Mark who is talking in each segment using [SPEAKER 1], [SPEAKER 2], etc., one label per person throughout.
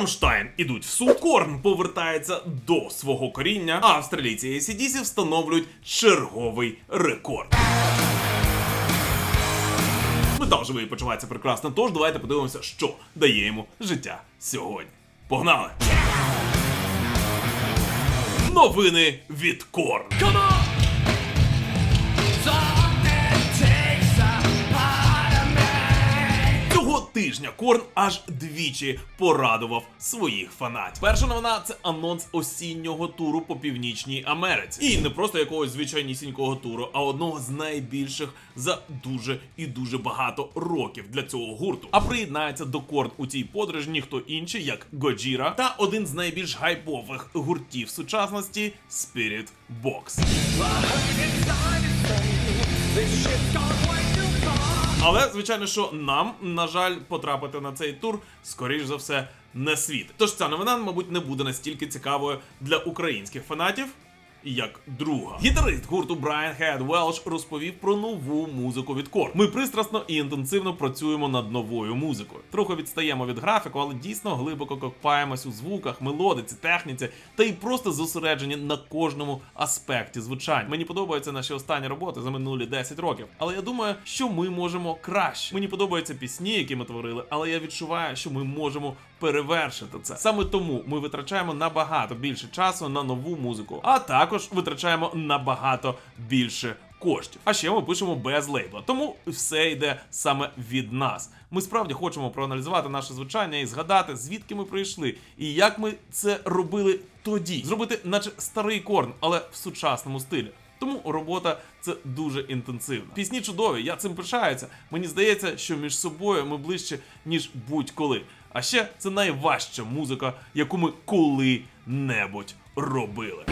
[SPEAKER 1] Рамштайн ідуть в суд. Корн повертається до свого коріння, а австралійці ACDC встановлюють черговий рекорд. Метал живий почувається прекрасно, тож давайте подивимося, що дає йому життя сьогодні. Погнали! Новини від Корн. Тижня Корн аж двічі порадував своїх фанатів. Перша новина це анонс осіннього туру по північній Америці. І не просто якогось звичайнісінького туру, а одного з найбільших за дуже і дуже багато років для цього гурту. А приєднається до Корн у цій подорожі ніхто інший, як Годжіра, та один з найбільш гайпових гуртів сучасності Spirit Box. Але звичайно, що нам, на жаль, потрапити на цей тур, скоріш за все, не світ. Тож ця новина, мабуть, не буде настільки цікавою для українських фанатів. Як друга гітарист гурту Брайан Хед Велш розповів про нову музику від Корн. Ми пристрасно і інтенсивно працюємо над новою музикою. Трохи відстаємо від графіку, але дійсно глибоко копаємось у звуках, мелодиці, техніці та й просто зосереджені на кожному аспекті звучання. Мені подобаються наші останні роботи за минулі 10 років. Але я думаю, що ми можемо краще. Мені подобаються пісні, які ми творили, але я відчуваю, що ми можемо перевершити це. Саме тому ми витрачаємо набагато більше часу на нову музику, а також витрачаємо набагато більше. Коштів, а ще ми пишемо без лейбла, тому все йде саме від нас. Ми справді хочемо проаналізувати наше звучання і згадати, звідки ми прийшли, і як ми це робили тоді. Зробити, наче старий корн, але в сучасному стилі. Тому робота це дуже інтенсивна. Пісні чудові, я цим пишаюся. Мені здається, що між собою ми ближче, ніж будь-коли. А ще це найважча музика, яку ми коли-небудь робили.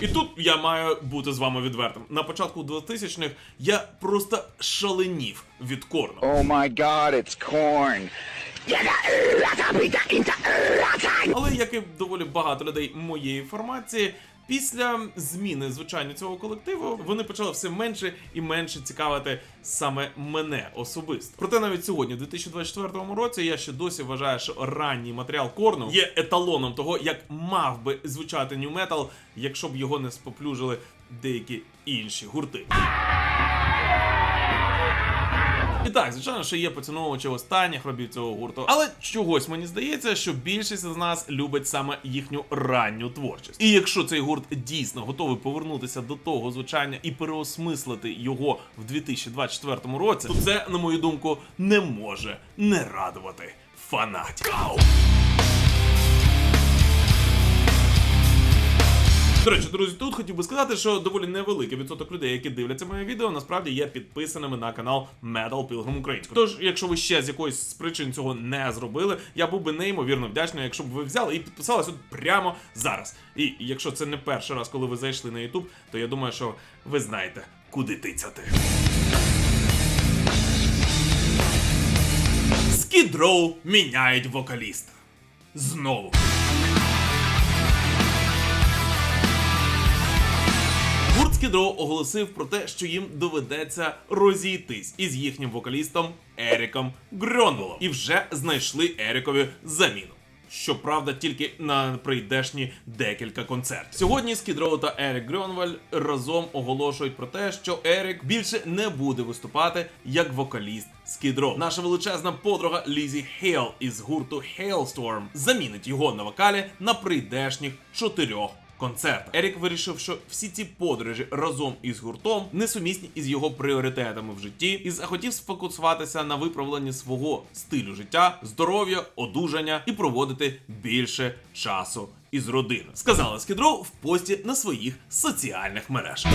[SPEAKER 1] І тут я маю бути з вами відвертим. На початку 2000-х я просто шаленів від корну.
[SPEAKER 2] Oh my god, it's corn.
[SPEAKER 1] Але як і доволі багато людей моєї формації, після зміни звучання цього колективу вони почали все менше і менше цікавити саме мене особисто. Проте навіть сьогодні, в 2024 році, я ще досі вважаю, що ранній матеріал Корну є еталоном того, як мав би звучати нью метал, якщо б його не споплюжили деякі інші гурти. І так, звичайно, що є поціновувачі останніх робів цього гурту, але чогось мені здається, що більшість з нас любить саме їхню ранню творчість. І якщо цей гурт дійсно готовий повернутися до того звучання і переосмислити його в 2024 році, то це, на мою думку, не може не радувати фанатів. До речі, друзі, тут хотів би сказати, що доволі невеликий відсоток людей, які дивляться моє відео, насправді є підписаними на канал Metal Pilgrim українською. Тож, якщо ви ще з якоїсь причин цього не зробили, я був би неймовірно вдячний, якщо б ви взяли і підписалися прямо зараз. І якщо це не перший раз, коли ви зайшли на YouTube, то я думаю, що ви знаєте, куди тицяти. Скідроу міняють вокаліста. Знову. Гурт Скідроу оголосив про те, що їм доведеться розійтись із їхнім вокалістом Еріком Грьонвелом. І вже знайшли Ерікові заміну. Щоправда, тільки на прийдешні декілька концертів. Сьогодні Скідроу та Ерік Грьонвель разом оголошують про те, що Ерік більше не буде виступати як вокаліст Скідроу. Наша величезна подруга Лізі Хейл із гурту Hailstorm замінить його на вокалі на прийдешніх чотирьох концерт. Ерік вирішив, що всі ці подорожі разом із гуртом несумісні із його пріоритетами в житті, і захотів сфокусуватися на виправленні свого стилю життя, здоров'я, одужання і проводити більше часу із родиною. Сказала Скідроу в пості на своїх соціальних мережах.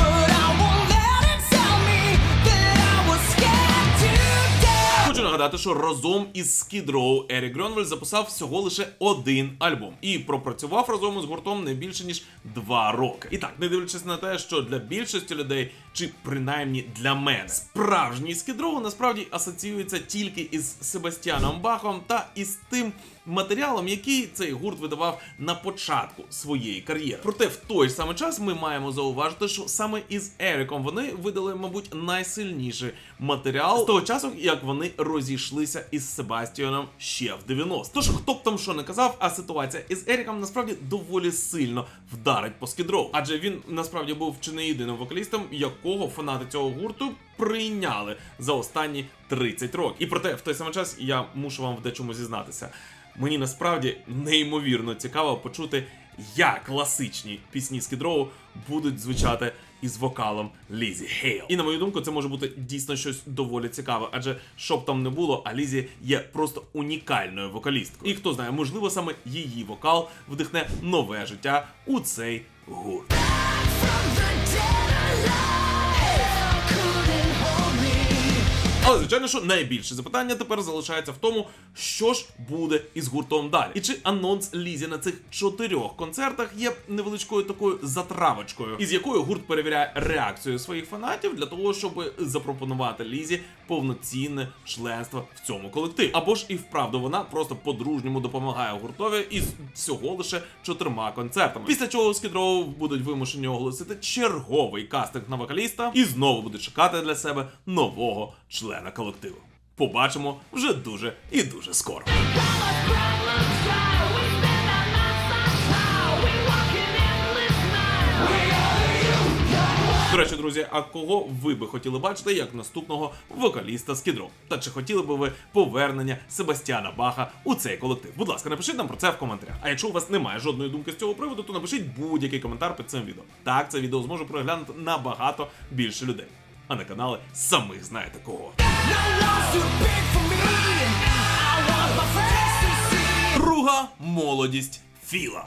[SPEAKER 1] Нагадати, що разом із Skid Row Ерік Гронвель записав всього лише один альбом і пропрацював разом із гуртом не більше ніж два роки. І так, не дивлячись на те, що для більшості людей чи принаймні для мене. Справжній скідроу насправді асоціюється тільки із Себастьяном Бахом та із тим матеріалом, який цей гурт видавав на початку своєї кар'єри. Проте в той самий час ми маємо зауважити, що саме із Еріком вони видали, мабуть, найсильніший матеріал з того часу, як вони розійшлися із Себастьяном ще в 90. Тож хто б там що не казав, а ситуація із Еріком насправді доволі сильно вдарить по скідроу. Адже він насправді був чи не єдиним вокалістом, якого фанати цього гурту прийняли за останні 30 років. І проте в той самий час я мушу вам в дечому зізнатися. Мені насправді неймовірно цікаво почути, як класичні пісні Скідроу будуть звучати із вокалом Лізі Хейл. І на мою думку, це може бути дійсно щось доволі цікаве, адже що б там не було, а Лізі є просто унікальною вокалісткою. І хто знає, можливо, саме її вокал вдихне нове життя у цей гурт. Але звичайно, що найбільше запитання тепер залишається в тому, що ж буде із гуртом далі. І чи анонс Лізі на цих чотирьох концертах є невеличкою такою затравочкою, із якою гурт перевіряє реакцію своїх фанатів для того, щоб запропонувати Лізі повноцінне членство в цьому колективі. Або ж і вправду вона просто по-дружньому допомагає гуртові із всього лише чотирма концертами. Після чого Скідроу будуть вимушені оголосити черговий кастинг на вокаліста і знову будуть чекати для себе нового члена колективу. Побачимо вже дуже і дуже скоро. До речі, друзі, а кого ви би хотіли бачити як наступного вокаліста Скідро? Та чи хотіли би ви повернення Себастьяна Баха у цей колектив? Будь ласка, напишіть нам про це в коментарях. А якщо у вас немає жодної думки з цього приводу, то напишіть будь-який коментар під цим відео. Так, це відео зможе переглянути набагато більше людей. А на канали самих знаєте кого. Друга молодість Філа.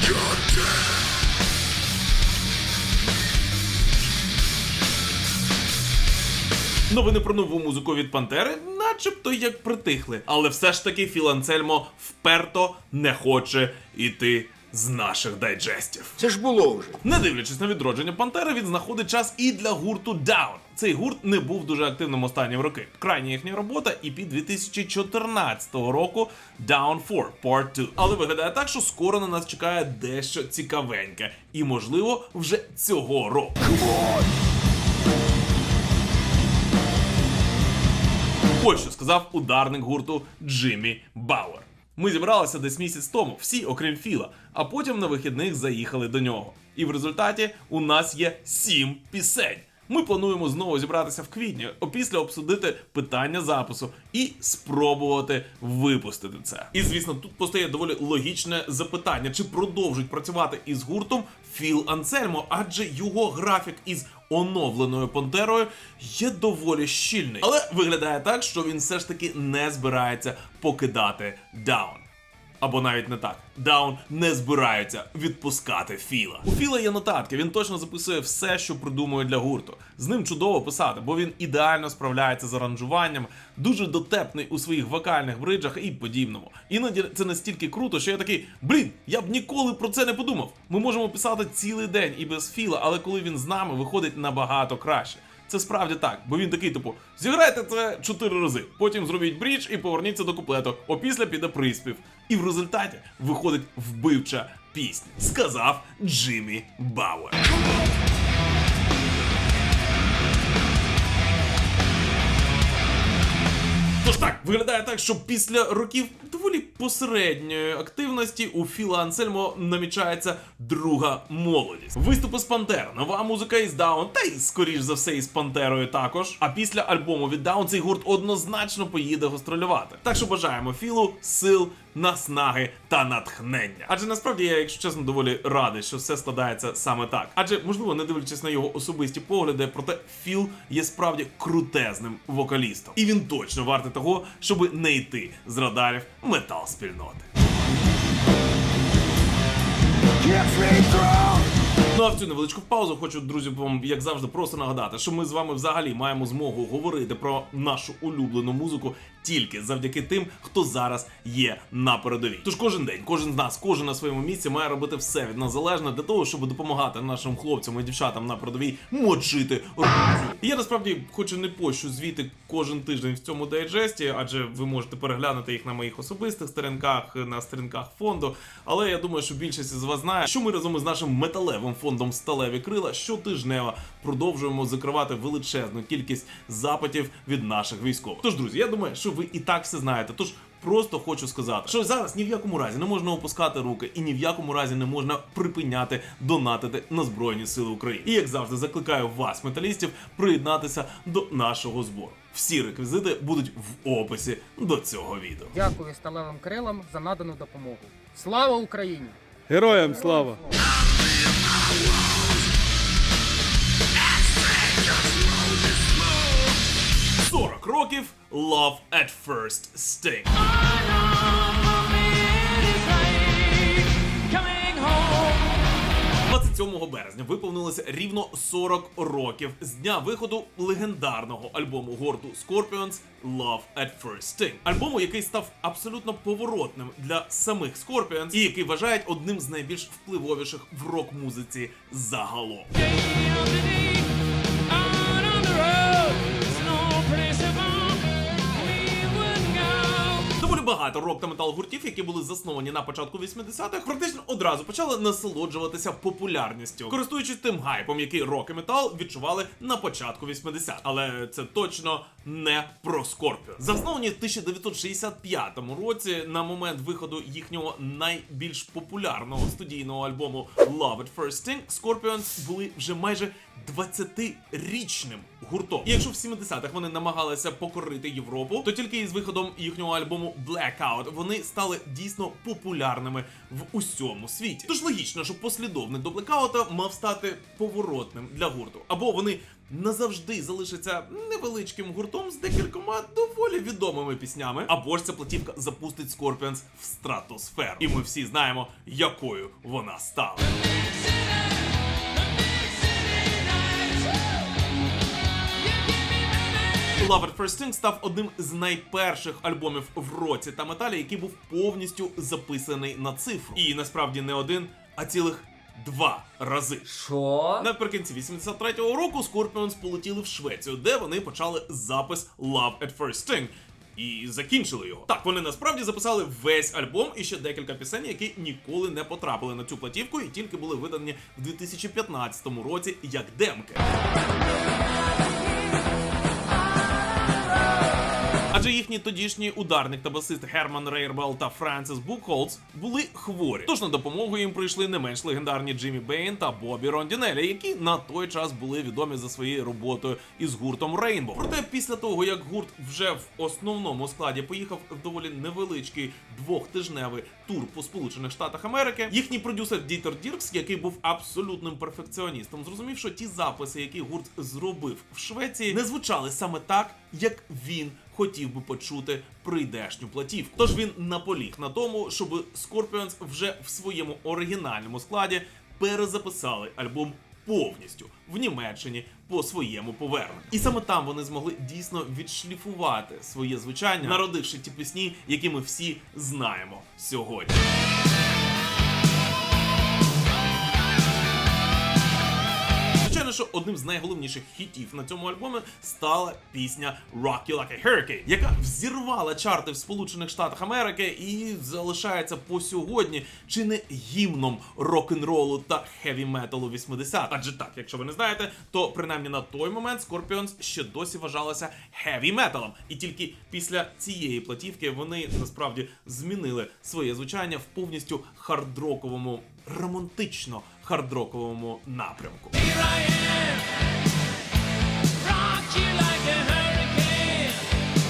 [SPEAKER 1] Новини про нову музику від Пантери, начебто як притихли. Але все ж таки Філ Анцельмо вперто не хоче іти з наших дайджестів.
[SPEAKER 3] Це ж було вже.
[SPEAKER 1] Не дивлячись на відродження Пантери, він знаходить час і для гурту Down. Цей гурт не був дуже активним останні роки. Крайня їхня робота і під 2014 року Down 4 Part 2. Але виглядає так, що скоро на нас чекає дещо цікавеньке. І можливо вже цього року. Ось що сказав ударник гурту Джиммі Бауер. Ми зібралися десь місяць тому, всі окрім Філа, а потім на вихідних заїхали до нього. І в результаті у нас є сім пісень. Ми плануємо знову зібратися в квітні, опісля обсудити питання запису і спробувати випустити це. І звісно, тут постає доволі логічне запитання: чи продовжують працювати із гуртом Філ Ансельмо, адже його графік із оновленою Пантерою є доволі щільний. Але виглядає так, що він все ж таки не збирається покидати Даун. Або навіть не так. Даун не збирається відпускати Філа. У Філа є нотатки, він точно записує все, що придумує для гурту. З ним чудово писати, бо він ідеально справляється з аранжуванням, дуже дотепний у своїх вокальних бриджах і подібному. Іноді це настільки круто, що я такий, блін, я б ніколи про це не подумав. Ми можемо писати цілий день і без Філа, але коли він з нами, виходить набагато краще. Це справді так, бо він такий, типу, зіграйте це чотири рази, потім зробіть брідж і поверніться до куплету, опісля піде приспів. І в результаті виходить вбивча пісня, сказав Джиммі Бауер. Тож так, виглядає так, що після років доволі посередньої активності у Філа Ансельмо намічається друга молодість. Виступи з Пантер, нова музика із Даун, та й скоріш за все із Пантерою також. А після альбому від Даун цей гурт однозначно поїде гастролювати. Так що бажаємо Філу сил, наснаги та натхнення. Адже насправді я, якщо чесно, доволі радий, що все складається саме так. Адже, можливо, не дивлячись на його особисті погляди, проте Філ є справді крутезним вокалістом. І він точно вартий того, щоб не йти з радарів метал спільноти. Ну а в цю невеличку паузу хочу, друзі, вам як завжди просто нагадати, що ми з вами взагалі маємо змогу говорити про нашу улюблену музику тільки завдяки тим, хто зараз є на передовій. Тож кожен день, кожен з нас, кожен на своєму місці має робити все від нас залежне для того, щоб допомагати нашим хлопцям і дівчатам на передовій мочити. І я насправді хочу не пощу звіти кожен тиждень в цьому дайджесті, адже ви можете переглянути їх на моїх особистих сторінках, на сторінках фонду. Але я думаю, що більшість з вас знає, що ми разом із нашим металевим фондом Сталеві крила щотижнево продовжуємо закривати величезну кількість запитів від наших військових. Тож, друзі, я думаю, що ви і так все знаєте. Тож Просто хочу сказати, що зараз ні в якому разі не можна опускати руки і ні в якому разі не можна припиняти донатити на Збройні Сили України. І як завжди, закликаю вас, металістів, приєднатися до нашого збору. Всі реквізити будуть в описі до цього відео.
[SPEAKER 3] Дякую сталевим крилам за надану допомогу. Слава Україні!
[SPEAKER 4] Героям слава!
[SPEAKER 1] 40 років Love at First Sting. 27 березня виповнилося рівно 40 років з дня виходу легендарного альбому гурту Scorpions Love at First Sting. Альбому, який став абсолютно поворотним для самих Scorpions і який вважають одним з найбільш впливовіших в рок-музиці загалом. Багато рок та метал гуртів, які були засновані на початку 80-х, практично одразу почали насолоджуватися популярністю, користуючись тим гайпом, який рок і метал відчували на початку 80-х. Але це точно не про Scorpions. Засновані в 1965 році на момент виходу їхнього найбільш популярного студійного альбому Love at First Sting, Scorpions були вже майже 20-річним гуртом. І якщо в 70-х вони намагалися покорити Європу, то тільки із виходом їхнього альбому Blackout вони стали дійсно популярними в усьому світі. Тож логічно, що послідовник до Blackout мав стати поворотним для гурту, або вони назавжди залишаться невеличким гуртом з декількома доволі відомими піснями, або ж ця платівка запустить Scorpions в стратосферу. І ми всі знаємо, якою вона стала. Love at First Sting став одним з найперших альбомів в році та металі, який був повністю записаний на цифру. І насправді не один, а цілих два рази.
[SPEAKER 5] Що?
[SPEAKER 1] Наприкінці 83-го року Scorpions полетіли в Швецію, де вони почали запис Love at First Sting. І закінчили його. Так, вони насправді записали весь альбом і ще декілька пісень, які ніколи не потрапили на цю платівку і тільки були видані в 2015 році як демки. Адже їхній тодішній ударник та басист Герман Рейрбел та Франсис Букхолц були хворі. Тож на допомогу їм прийшли не менш легендарні Джиммі Бейн та Бобі Рондінелі, які на той час були відомі за своєю роботою із гуртом Rainbow. Проте після того, як гурт вже в основному складі поїхав в доволі невеличкий двохтижневий тур по Сполучених Штатах Америки, їхній продюсер Дітер Діркс, який був абсолютним перфекціоністом, зрозумів, що ті записи, які гурт зробив в Швеції, не звучали саме так, як він хотів би почути прийдешню платівку. Тож він наполіг на тому, щоб Scorpions вже в своєму оригінальному складі перезаписали альбом повністю в Німеччині по своєму поверненню. І саме там вони змогли дійсно відшліфувати своє звучання, народивши ті пісні, які ми всі знаємо сьогодні. Звичайно, що одним з найголовніших хітів на цьому альбомі стала пісня Rock You Like a Hurricane, яка взірвала чарти в Сполучених Штатах Америки і залишається по сьогодні чи не гімном рок-н-ролу та хеві металу 80 Адже так, якщо ви не знаєте, то принаймні на той момент Scorpions ще досі вважалася хеві металом. І тільки після цієї платівки вони насправді змінили своє звучання в повністю хардроковому, романтично хардроковому напрямку.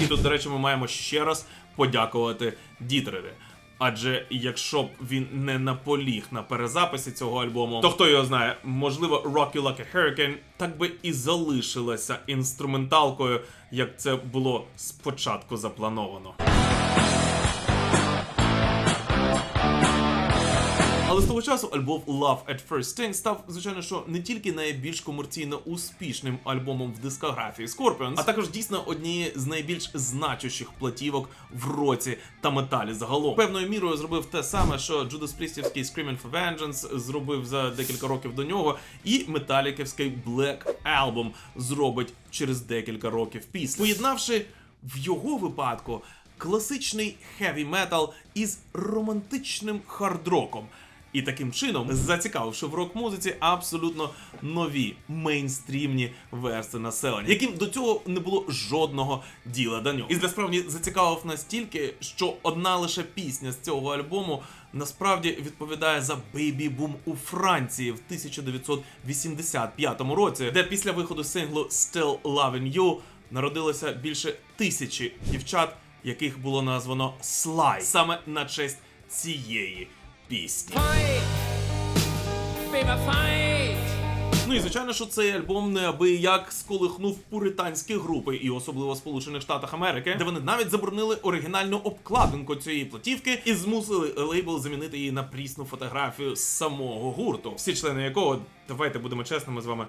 [SPEAKER 1] І тут, до речі, ми маємо ще раз подякувати Дітереві. Адже якщо б він не наполіг на перезаписі цього альбому, то хто його знає, можливо, Rock Like a Hurricane так би і залишилася інструменталкою, як це було спочатку заплановано. Але з того часу альбом Love at First Sting став, звичайно, що не тільки найбільш комерційно успішним альбомом в дискографії Scorpions, а також дійсно однією з найбільш значущих платівок в році та металі загалом. Певною мірою зробив те саме, що Judas Priestівський Screaming for Vengeance зробив за декілька років до нього, і металіківський Black Album зробить через декілька років після, поєднавши в його випадку класичний хеві метал із романтичним хардроком. І таким чином зацікавивши в рок-музиці абсолютно нові мейнстрімні версти населення, яким до цього не було жодного діла до нього. І насправді зацікавив настільки, що одна лише пісня з цього альбому насправді відповідає за бейбі-бум у Франції в 1985 році, де після виходу синглу Still Loving You народилося більше тисячі дівчат, яких було названо Слай саме на честь цієї пісні. Ну і звичайно, що цей альбом неабияк сколихнув пуританські групи, і особливо в Сполучених Штатах Америки, де вони навіть заборонили оригінальну обкладинку цієї платівки і змусили лейбл замінити її на прісну фотографію самого гурту, всі члени якого, давайте будемо чесними з вами.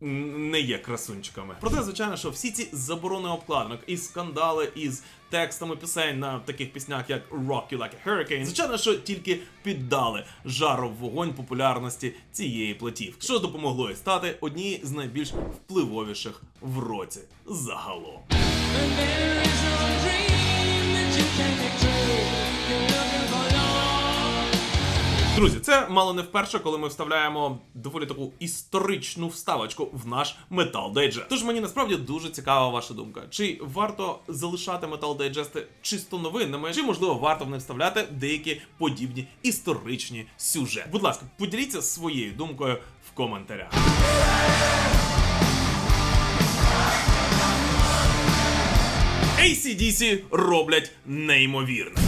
[SPEAKER 1] Не є красунчиками. Проте, звичайно, що всі ці заборони обкладинок і скандали із текстами пісень на таких піснях, як Rock You Like a Hurricane, звичайно, що тільки піддали жару в вогонь популярності цієї платівки, що допомогло їй стати однією з найбільш впливовіших в році загалом.
[SPEAKER 6] There is no dream that you can
[SPEAKER 1] Друзі, це мало не вперше, коли ми вставляємо доволі таку історичну вставочку в наш Metal Digest. Тож мені насправді дуже цікава ваша думка. Чи варто залишати Metal Digest чисто новинними, чи можливо варто в них вставляти деякі подібні історичні сюжети? Будь ласка, поділіться своєю думкою в коментарях. ACDC роблять неймовірне.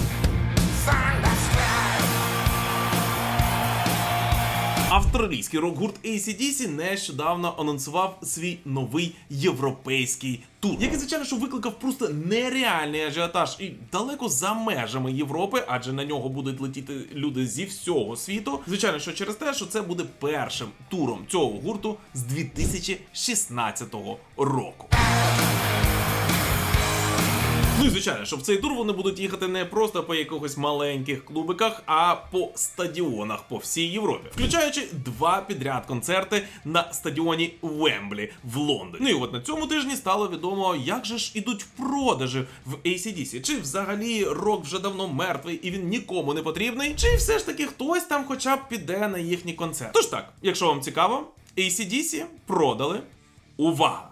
[SPEAKER 1] Австралійський рок-гурт ACDC нещодавно анонсував свій новий європейський тур, який, звичайно, що викликав просто нереальний ажіотаж і далеко за межами Європи, адже на нього будуть летіти люди зі всього світу. Звичайно, що через те, що це буде першим туром цього гурту з 2016 року. Ну і звичайно, що в цей тур вони будуть їхати не просто по якихось маленьких клубиках, а по стадіонах по всій Європі, включаючи два підряд концерти на стадіоні Вемблі в Лондоні. Ну і от на цьому тижні стало відомо, як же ж ідуть продажі в ACDC. Чи взагалі рок вже давно мертвий і він нікому не потрібний, чи все ж таки хтось там хоча б піде на їхній концерт. Тож так, якщо вам цікаво, ACDC продали увага!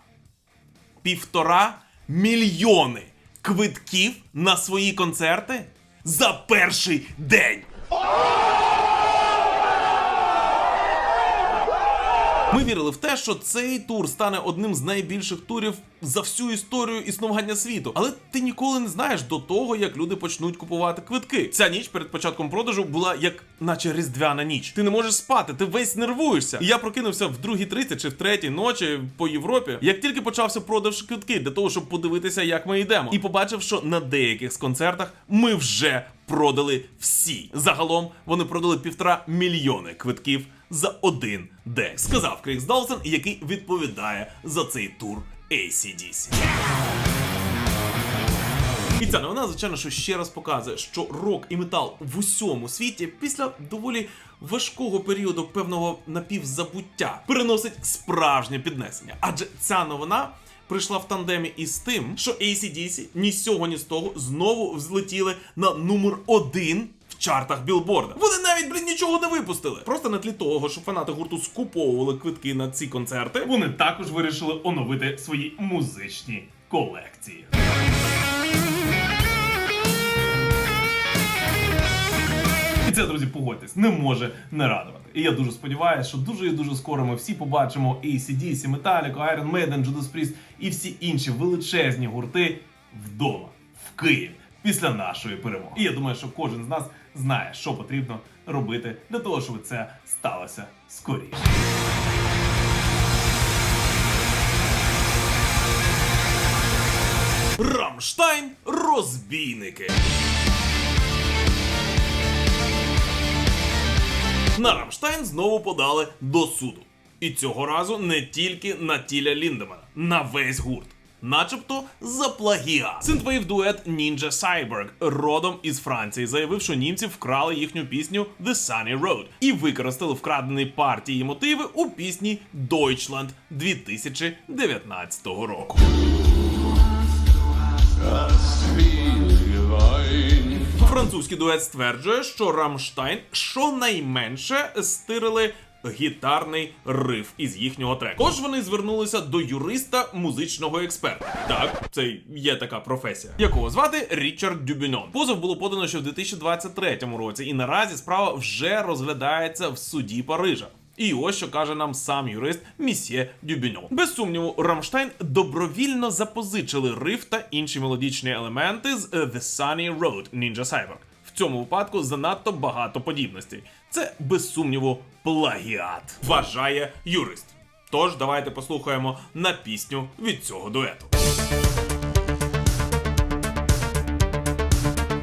[SPEAKER 1] півтора мільйони квитків на свої концерти за перший день. Ми вірили в те, що цей тур стане одним з найбільших турів за всю історію існування світу. Але ти ніколи не знаєш до того, як люди почнуть купувати квитки. Ця ніч перед початком продажу була як наче різдвяна ніч. Ти не можеш спати, ти весь нервуєшся. І я прокинувся в 2.30 чи в 3 ночі по Європі. Як тільки почався продаж квитки для того, щоб подивитися, як ми йдемо, і побачив, що на деяких з концертах ми вже продали всі. Загалом вони продали півтора мільйони квитків за один день, сказав Крікс Долсон, який відповідає за цей тур ACDC. І ця новина, звичайно, що ще раз показує, що рок і метал в усьому світі після доволі важкого періоду певного напівзабуття переносить справжнє піднесення. Адже ця новина прийшла в тандемі із тим, що ACDC ні з цього, ні з того знову взлетіли на номер один в чартах білборда. Вони навіть, блін, нічого не випустили. Просто на тлі того, що фанати гурту скуповували квитки на ці концерти, вони також вирішили оновити свої музичні колекції. І це, друзі, погодьтесь, не може не радувати. І я дуже сподіваюся, що дуже і дуже скоро ми всі побачимо ACDC, Metallica, Iron Maiden, Judas Priest і всі інші величезні гурти вдома, в Києві, після нашої перемоги. І я думаю, що кожен з нас знає, що потрібно робити для того, щоб це сталося скоріше. Рамштайн розбійники. На Рамштайн знову подали до суду. І цього разу не тільки на Тіля Ліндемана, на весь гурт. Начебто за плагіат. Синтвейв дует Ninja Cyborg родом із Франції заявив, що німці вкрали їхню пісню The Sunny Road і використали вкрадені партії мотиви у пісні Deutschland 2019 року. Французький дует стверджує, що Рамштайн щонайменше стирили гітарний риф із їхнього треку. Тож вони звернулися до юриста музичного експерта. Так, це є така професія, якого звати Річард Дюбінон. Позов було подано ще в 2023 році, і наразі справа вже розглядається в суді Парижа. І ось що каже нам сам юрист місьє Дюбіньон. Без сумніву, Рамштайн добровільно запозичили риф та інші мелодичні елементи з е, The Sunny Road Ninja Cyborg. Цьому випадку занадто багато подібностей. Це без сумніву плагіат, вважає юрист. Тож давайте послухаємо на пісню від цього дуету.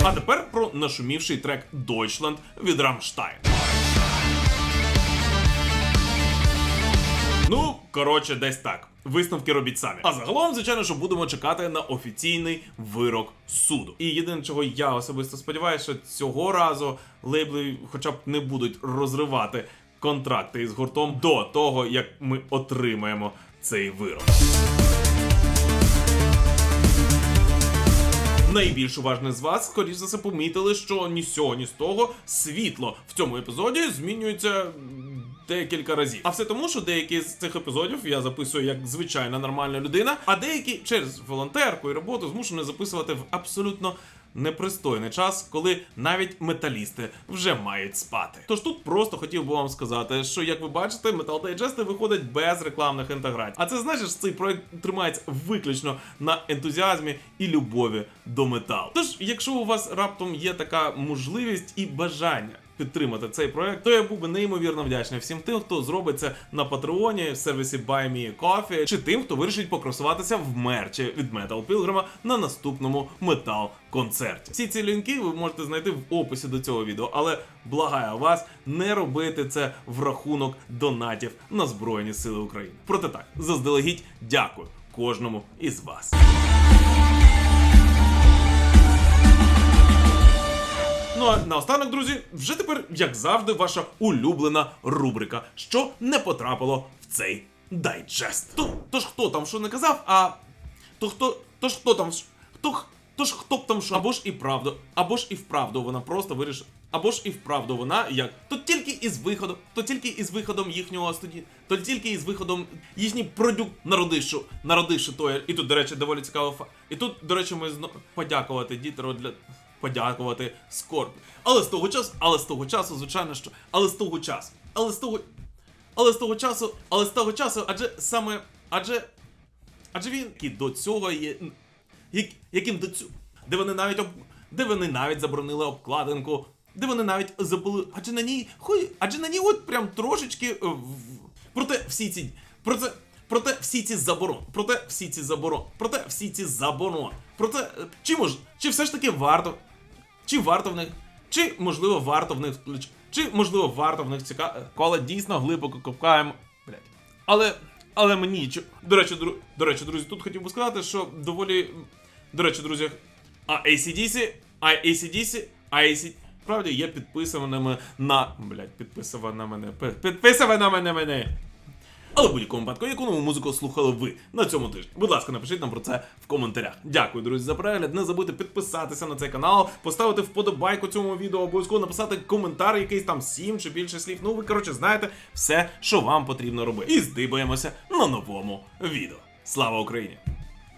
[SPEAKER 1] А тепер про нашумівший трек Deutschland від Рамштайн. Ну, коротше, десь так. Висновки робіть самі. А загалом, звичайно, що будемо чекати на офіційний вирок суду. І єдине, чого я особисто сподіваюся, що цього разу лейбли хоча б не будуть розривати контракти із гуртом до того, як ми отримаємо цей вирок. Найбільш уважні з вас, скоріш за все, помітили, що ні з цього, ні з того світло в цьому епізоді змінюється декілька разів. А все тому, що деякі з цих епізодів я записую як звичайна нормальна людина, а деякі через волонтерку і роботу змушені записувати в абсолютно непристойний час, коли навіть металісти вже мають спати. Тож тут просто хотів би вам сказати, що як ви бачите, Metal Digest виходить без рекламних інтеграцій. А це значить, що цей проект тримається виключно на ентузіазмі і любові до металу. Тож, якщо у вас раптом є така можливість і бажання. Підтримати цей проект, то я був би неймовірно вдячний всім тим, хто зробить це на Патреоні, в сервісі Buy Me Coffee, чи тим, хто вирішить покросуватися в мерчі від Metal Pilgrim на наступному метал концерті. Всі ці лінки ви можете знайти в описі до цього відео, але благаю вас не робити це в рахунок донатів на Збройні Сили України. Проте так, заздалегідь дякую кожному із вас. Ну а наостанок, друзі, вже тепер, як завжди, ваша улюблена рубрика, що не потрапило в цей дайджест. То, тож хто там що не казав, а то хто, тож хто там хто Тож хто б там що, або ж і правду, або ж і вправду вона просто вирішила. Або ж і вправду вона як то тільки із виходом, то тільки із виходом їхнього студії, то тільки із виходом їхній продюкт народивши, народивши той. І тут, до речі, доволі цікаво фа. І тут, до речі, ми знову подякувати Дітеру для подякувати Скорбі. Але з того часу, але з того часу, звичайно, що, але з того часу, але з того, але з того часу, але з того часу, адже саме, адже, адже він який до цього є, як, яким до цього, де вони навіть об, де вони навіть заборонили обкладинку, де вони навіть забули, адже на ній, хуй, адже на ній от прям трошечки, е, в- проте всі ці, проте, проте всі ці заборон, проте всі ці заборон, проте всі ці заборон, проте, е, чи мож, чи все ж таки варто, чи варто в них, чи можливо варто в них чи можливо варто в них цікаво, коли дійсно глибоко копаємо. Блять. Але. Але мені чо- до речі, дру... до речі, друзі, тут хотів би сказати, що доволі. До речі, друзі, а ACDC, а ACDC, а AC... Правда, є підписаними на. Блять, підписана мене. пи- Підписана мене мене. Але в будь-якому випадку, яку нову музику слухали ви на цьому тижні? Будь ласка, напишіть нам про це в коментарях. Дякую, друзі, за перегляд. Не забудьте підписатися на цей канал, поставити вподобайку цьому відео, обов'язково написати коментар, якийсь там сім чи більше слів. Ну, ви коротше знаєте все, що вам потрібно робити. І здибаємося на новому відео. Слава Україні!